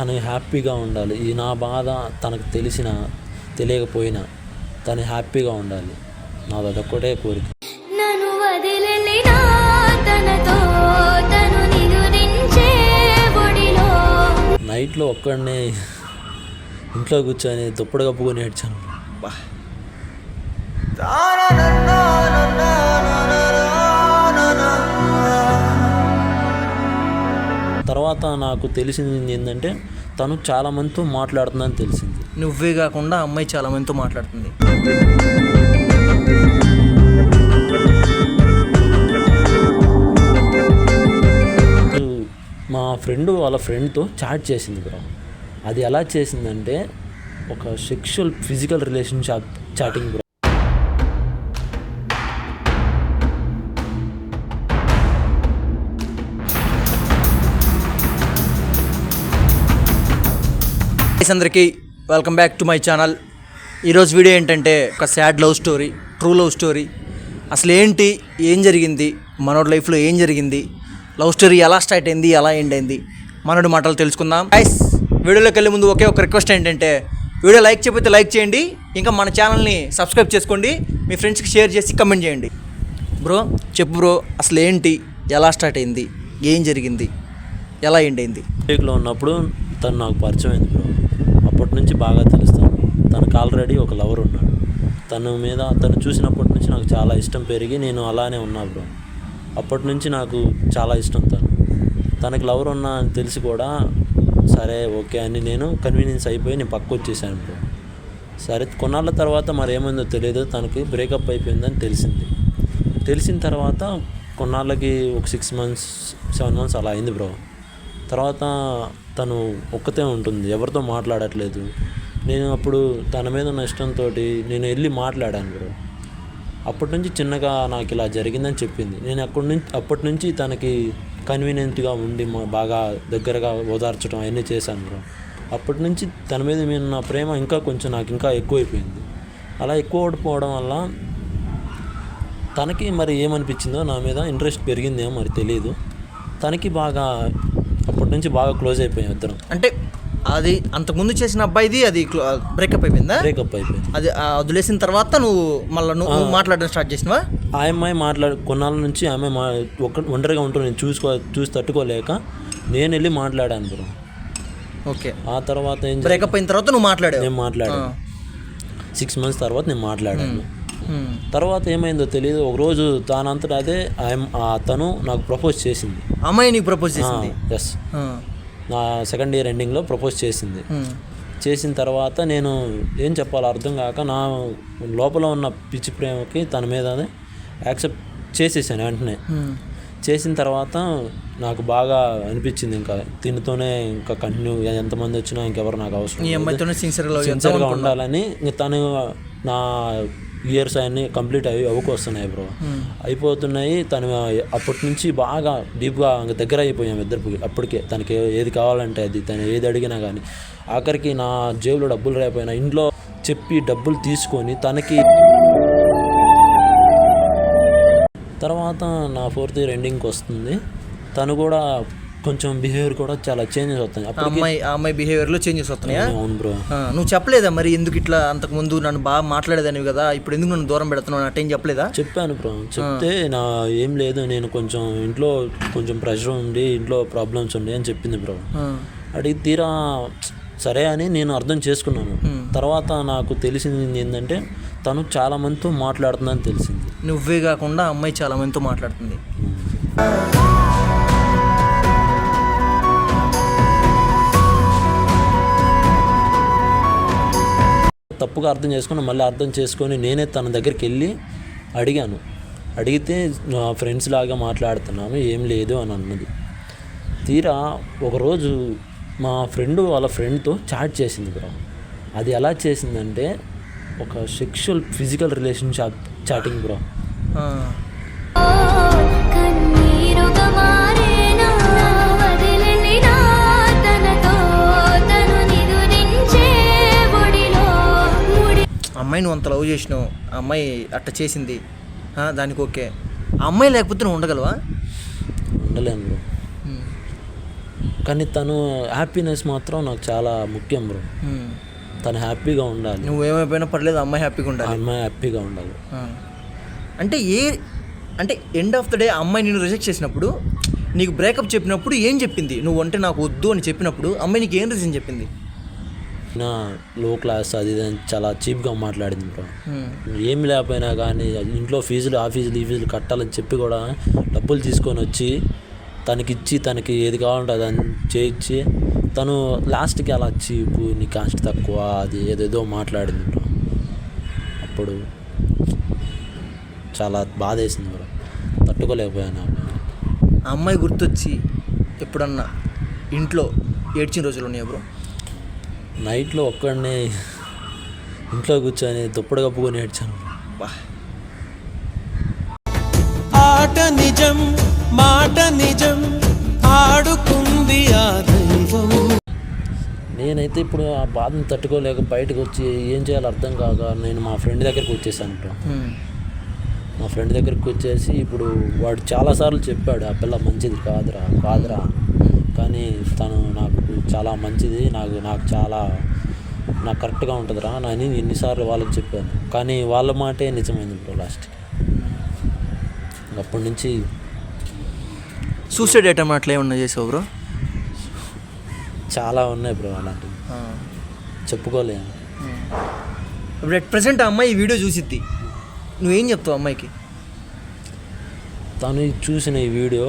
తను హ్యాపీగా ఉండాలి. ఈ నా బాధ తనకు తెలిసిన తెలియకపోయినా తను హ్యాపీగా ఉండాలి. నాది అదొక్కటే కోరిక. నైట్లో ఒక్కడినే ఇంట్లో కూర్చొని దుప్పటి కప్పుకొని ఏడ్చాను. తర్వాత నాకు తెలిసింది ఏంటంటే తను చాలా మందితో మాట్లాడుతుందని తెలిసింది. నువ్వే కాకుండా అమ్మాయి చాలా మందితో మాట్లాడుతుంది మా ఫ్రెండ్ వాళ్ళ ఫ్రెండ్తో చాట్ చేసింది బ్రో. అది ఎలా చేసిందంటే ఒక sexual physical relation chatting bro. అందరికీ welcome back to my channel ఈరోజు వీడియో ఏంటంటే ఒక sad love story true love story అసలు ఏంటి ఏం జరిగింది మనోడి లైఫ్లో ఏం జరిగింది లవ్ స్టోరీ ఎలా స్టార్ట్ అయింది ఎలా ఎండ్ అయింది మనోడి మాటలు తెలుసుకుందాం. గైస్ వీడియోలోకి వెళ్ళే ముందు ఒకే ఒక రిక్వెస్ట్ ఏంటంటే వీడియో లైక్ చేయకపోతే లైక్ చేయండి ఇంకా మన ఛానల్ని సబ్స్క్రైబ్ చేసుకోండి మీ ఫ్రెండ్స్కి షేర్ చేసి కమెంట్ చేయండి. బ్రో చెప్పు బ్రో అసలు ఏంటి ఎలా స్టార్ట్ అయింది ఏం జరిగింది ఎలా ఎండ్ అయింది? ఉన్నప్పుడు తను నాకు పరిచయం అయింది బ్రో చిన్నప్పటి నుంచి బాగా తెలుస్తాను తనకు ఆల్రెడీ ఒక లవర్ ఉన్నాడు. తన మీద తను చూసినప్పటి నుంచి నాకు చాలా ఇష్టం పెరిగి నేను అలానే ఉన్నా బ్రో అప్పటి నుంచి నాకు చాలా ఇష్టం తను. తనకి లవర్ ఉన్నా అని తెలిసి కూడా సరే ఓకే అని నేను కన్వీనియన్స్ అయిపోయి నేను పక్క వచ్చేసాను బ్రో సరే కొన్నాళ్ళ తర్వాత మరి ఏమైందో తెలియదు. తనకి బ్రేకప్ అయిపోయిందని తెలిసింది. తెలిసిన తర్వాత కొన్నాళ్ళకి ఒక సిక్స్ మంత్స్ సెవెన్ మంత్స్ అలా అయింది బ్రో తర్వాత తను ఒక్కతే ఉంటుంది ఎవరితో మాట్లాడట్లేదు. నేను అప్పుడు తన మీద ఉన్న ఇష్టంతో నేను వెళ్ళి మాట్లాడాను బ్రో. అప్పటి నుంచి చిన్నగా నాకు ఇలా జరిగిందని చెప్పింది. నేను అక్కడి నుంచి అప్పటి నుంచి తనకి కన్వీనియంట్గా ఉండి మా- బాగా దగ్గరగా ఓదార్చడం అవన్నీ చేశాను బ్రో. అప్పటి నుంచి తన మీద మీద నా ప్రేమ ఇంకా కొంచెం నాకు ఇంకా ఎక్కువైపోయింది. అలా ఎక్కువ ఓడిపోవడం వల్ల తనకి మరి ఏమనిపించిందో నా మీద ఇంట్రెస్ట్ పెరిగిందేమో మరి తెలియదు తనకి బాగా అప్పటి నుంచి బాగా క్లోజ్ అయిపోయాం ఇద్దరం. అంటే అది అంతకుముందు చేసిన అబ్బాయిది అది బ్రేకప్ అయిపోయిందా? బ్రేకప్ అయిపోయింది. అది వదిలేసిన తర్వాత నువ్వు మళ్ళీ నువ్వు మాట్లాడడం స్టార్ట్ చేసినావా? ఆ అమ్మాయి మాట్లాడు కొన్నాళ్ళ నుంచి ఆమె మా ఒక్క ఒంటరిగా ఉంటూ నేను చూసుకో చూసి తట్టుకోలేక నేను వెళ్ళి మాట్లాడాను బ్రో. ఓకే. ఆ తర్వాత ఏం? బ్రేకప్ అయిన తర్వాత నువ్వు మాట్లాడావు? నేను మాట్లాడాను. సిక్స్ మంత్స్ తర్వాత నేను మాట్లాడాను. తర్వాత ఏమైందో తెలియదు ఒకరోజు తానంతటా అదే తను నాకు ప్రపోజ్ చేసింది. అమ్మాయి నీకు ప్రపోజ్ చేసింది? ఎస్ ఆ. నా సెకండ్ ఇయర్ ఎండింగ్లో ప్రపోజ్ చేసింది. హ్మ్. చేసిన తర్వాత నేను ఏం చెప్పాలో అర్థం కాక నా లోపల ఉన్న పిచ్చి ప్రేమకి తన మీద యాక్సెప్ట్ చేసేసాను వెంటనే. చేసిన తర్వాత నాకు బాగా అనిపించింది ఇంకా. దీనితోనే ఇంకా కంటిన్యూ ఎంతమంది వచ్చినా ఇంకెవరు నాకు అవసరం సిన్సియర్గా ఉండాలని తను నా ఇయర్స్ అన్నీ కంప్లీట్ అవి అవ్వకొస్తున్నాయి బ్రో. అయిపోతున్నాయి. తను అప్పటి నుంచి బాగా డీప్గా ఇంక దగ్గర అయిపోయాం ఇద్దరికి అప్పటికే తనకి ఏది కావాలంటే అది తను ఏది అడిగినా కానీ. ఆఖరికి నా జేబులో డబ్బులు రేపోయినా ఇంట్లో చెప్పి డబ్బులు తీసుకొని తనకి తర్వాత నా ఫోర్త్ ఇయర్ ఎండింగ్కి వస్తుంది. తను కూడా కొంచెం బిహేవియర్ కూడా చాలా చేంజెస్ అప్పటికి అమ్మాయి ఆ అమ్మాయి బిహేవియర్లో చేంజెస్ వస్తున్నాయా? అవును బ్రో నువ్వు చెప్పలేదా మరి ఎందుకు ఇట్లా అంతకు ముందు నన్ను బాగా మాట్లాడేదానివి కదా? ఇప్పుడు ఎందుకు నన్ను దూరం పెడుతున్నావు? అట్టేం చెప్పలేదా? చెప్పాను బ్రో చెప్తే నా ఏం లేదు నేను కొంచెం ఇంట్లో కొంచెం ప్రెషర్ ఉండి ఇంట్లో ప్రాబ్లమ్స్ ఉండి అని చెప్పింది బ్రో. అడిగి తీరా సరే అని నేను అర్థం చేసుకున్నాను. తర్వాత నాకు తెలిసింది ఏంటంటే తను చాలా మందితో మాట్లాడుతుందని తెలిసింది. నువ్వే కాకుండా అమ్మాయి చాలా మందితో మాట్లాడుతుంది. తప్పుగా అర్థం చేసుకుని మళ్ళీ అర్థం చేసుకొని నేనే తన దగ్గరికి వెళ్ళి అడిగాను. అడిగితే నా ఫ్రెండ్స్ లాగా మాట్లాడుతున్నాను ఏం లేదు అని అన్నది. తీరా ఒకరోజు మా ఫ్రెండ్ వాళ్ళ ఫ్రెండ్తో చాట్ చేసింది బ్రో. అది ఎలా చేసిందంటే ఒక sexual physical relation chatting bro. అమ్మాయి నువ్వు అంత లవ్ చేసినావు ఆ అమ్మాయి అట్ట చేసింది దానికి ఓకే. ఆ అమ్మాయి లేకపోతే నువ్వు ఉండగలవా? ఉండలేను బ్రో. కానీ తను హ్యాపీనెస్ మాత్రం నాకు చాలా ముఖ్యం బ్రో. తను హ్యాపీగా ఉండాలి. నువ్వేమైపోయినా పర్లేదు అమ్మాయి హ్యాపీగా ఉండాలి. అమ్మాయి హ్యాపీగా ఉండాలి. అంటే ఏ అంటే ఎండ్ ఆఫ్ ద డే అమ్మాయి నేను రిజెక్ట్ చేసినప్పుడు నీకు బ్రేకప్ చెప్పినప్పుడు ఏం చెప్పింది? నువ్వు అంటే నాకు వద్దు అని చెప్పినప్పుడు అమ్మాయి నీకు ఏం రీజన్ చెప్పింది? నా లో క్లాస్ అది ఇది అని చాలా చీప్గా మాట్లాడింది బ్రో. ఏమి లేకపోయినా కానీ ఇంట్లో ఫీజులు ఆ ఫీజులు ఈ ఫీజులు కట్టాలని చెప్పి కూడా డబ్బులు తీసుకొని వచ్చి తనకిచ్చి తనకి ఏది కావాలంటే అది చేయించి తను లాస్ట్కి అలా చీపు నీ కాస్ట్ తక్కువ అది ఏదేదో మాట్లాడింది బ్రో. అప్పుడు చాలా బాధ వేసింది బ్రో. తట్టుకోలేకపోయాను. ఆ అమ్మాయి గుర్తొచ్చి ఎప్పుడన్నా ఇంట్లో ఏడ్చిన రోజులు ఉన్నాయా బ్రో? నైట్లో ఒక్కడిని ఇంట్లో కూర్చొని దుప్పటి కప్పుకొని ఏడ్చాను. ఆట నిజం మాట నిజం ఆడుకుంది ఆ దైవం. నేనైతే ఇప్పుడు ఆ బాధను తట్టుకోలేక బయటకు వచ్చి ఏం చేయాలో అర్థం కాక నేను మా ఫ్రెండ్ దగ్గరికి వచ్చేసాను మా ఫ్రెండ్ దగ్గరికి వచ్చేసి ఇప్పుడు వాడు చాలాసార్లు చెప్పాడు ఆ పిల్ల మంచిది కాదురా కాదురా కానీ తను నాకు చాలా మంచిది. నాకు నాకు చాలా నాకు కరెక్ట్గా ఉంటుందిరా అని ఎన్నిసార్లు వాళ్ళకి చెప్పాను. కానీ వాళ్ళ మాటే నిజమైంది బ్రో లాస్ట్కి. అప్పటి నుంచి సూసైడ్ ఐటమ్ అట్లా ఏమన్నా చేసావు బ్రో? చాలా ఉన్నాయి బ్రో అలాంటివి. చెప్పుకోలేను ఇప్పుడు అట్ ప్రజెంట్ ఆ అమ్మాయి ఈ వీడియో చూసిద్ది. నువ్వేం చెప్తావు అమ్మాయికి? తను చూసిన ఈ వీడియో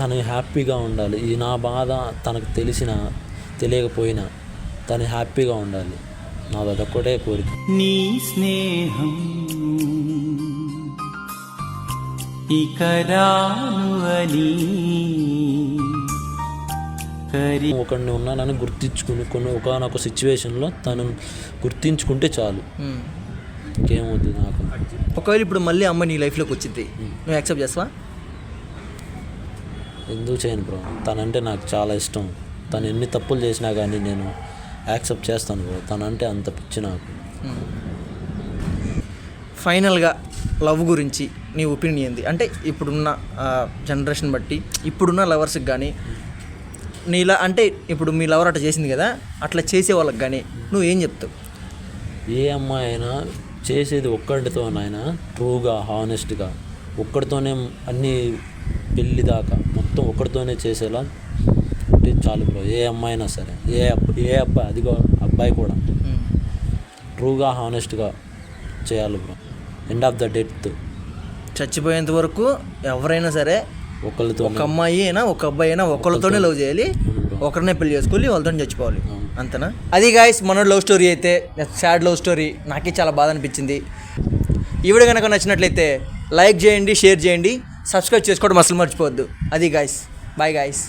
తను హ్యాపీగా ఉండాలి. ఈ నా బాధ తనకు తెలిసిన తెలియకపోయినా తను హ్యాపీగా ఉండాలి. నాది అదొక్కటే కోరిక. నీ స్నేహం ఇక అని కరి ఒకడిని ఉన్నానని గుర్తించుకుని కొన్ని ఒకనొక సిచ్యువేషన్లో తను గుర్తించుకుంటే చాలు. ఇంకేమవుతుంది నాకు. ఒకవేళ ఇప్పుడు మళ్ళీ అమ్మాయి నీ లైఫ్లోకి వచ్చింది నువ్వు యాక్సెప్ట్ చేస్తావా? ఎందుకు చేయను బ్రో? తనంటే నాకు చాలా ఇష్టం. తను ఎన్ని తప్పులు చేసినా కానీ నేను యాక్సెప్ట్ చేస్తాను బ్రో. తనంటే అంత పిచ్చి నాకు. ఫైనల్గా లవ్ గురించి నీ ఒపీనియన్ ఏంది? అంటే ఇప్పుడున్న జనరేషన్ బట్టి ఇప్పుడున్న లవర్స్కి కానీ నీలా అంటే ఇప్పుడు మీ లవర్ అట్లా చేసింది కదా అట్లా చేసే వాళ్ళకి కానీ నువ్వు ఏం చెప్తావు? ఏ అమ్మాయి అయినా చేసేది ఒక్కడితోనైనా ట్రూగా హానెస్ట్గా ఒక్కడితోనే అన్ని పెళ్ళి దాకా ఒక్కడితోనే చేసేలా ఉంటే చాలు బ్రో ఏ అమ్మాయి అయినా సరే ఏ అబ్బ ఏ అబ్బాయి అదిగో అబ్బాయి కూడా ట్రూగా హానెస్ట్గా చేయాలి bro. End of the death చచ్చిపోయేంత వరకు ఎవరైనా సరే ఒకరితో ఒక అమ్మాయి అయినా ఒక అబ్బాయి అయినా ఒకరితోనే లవ్ చేయాలి ఒకరినే పెళ్ళి చేసుకోవాలి వాళ్ళతో చచ్చిపోవాలి. అంతేనా? అది గాయస్ మన లవ్ స్టోరీ అయితే సాడ్ లవ్ స్టోరీ నాకే చాలా బాధ అనిపించింది. ఈ వీడియో కనుక నచ్చినట్లయితే లైక్ చేయండి షేర్ చేయండి. సబ్స్క్రైబ్ చేసుకోవడం అసలు మర్చిపోవద్దు. అది గాయస్ బాయ్ గాయస్